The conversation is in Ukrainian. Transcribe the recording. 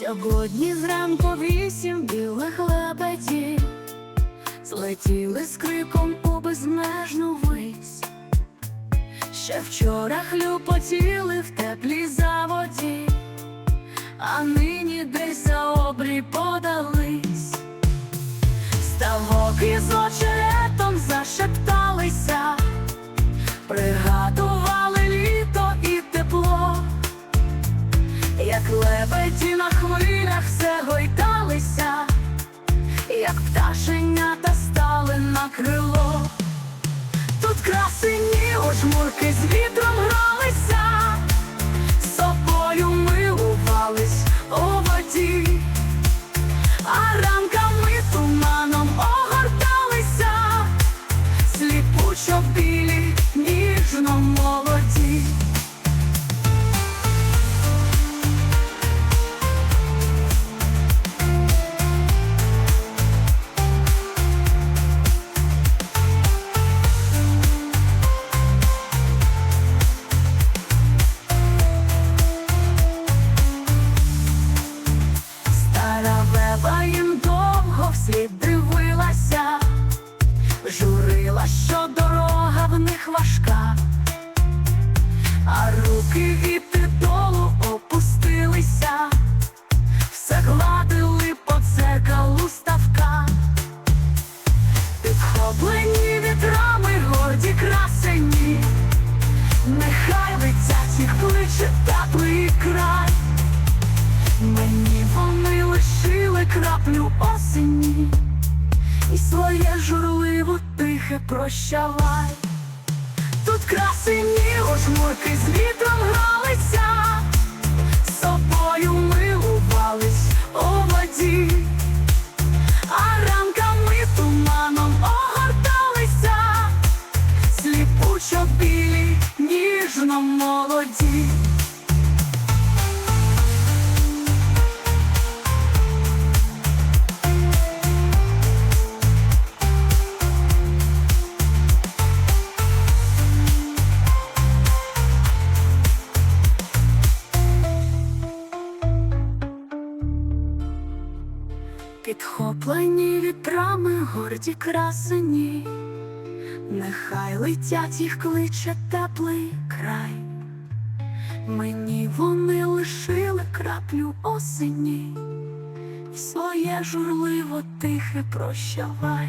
Сьогодні зранку вісім білих лебедів Злетіли з криком у безмежну вись. Ще вчора хлюпотіли в теплій заводі, а нині сліпучо білі, ніжно молоді. Стара їм довго вслід дивилася, журила, що в них важка, а руки від долу опустилися, все гладили по дзеркалу ставка, підхоплені вітрами горді красені, нехай летять їх кличе теплий край. Мені вони лишили краплю осені. І своє журливо тихе прощавай Тут красені ожмурки з вітром гралися. Собою милувались у воді А ранками туманом огорталися. Сліпучо білі, ніжно молоді Підхоплені вітрами горді красені, нехай летять їх кличе теплий край. Мені вони лишили краплю осені, своє журливо тихе прощавай.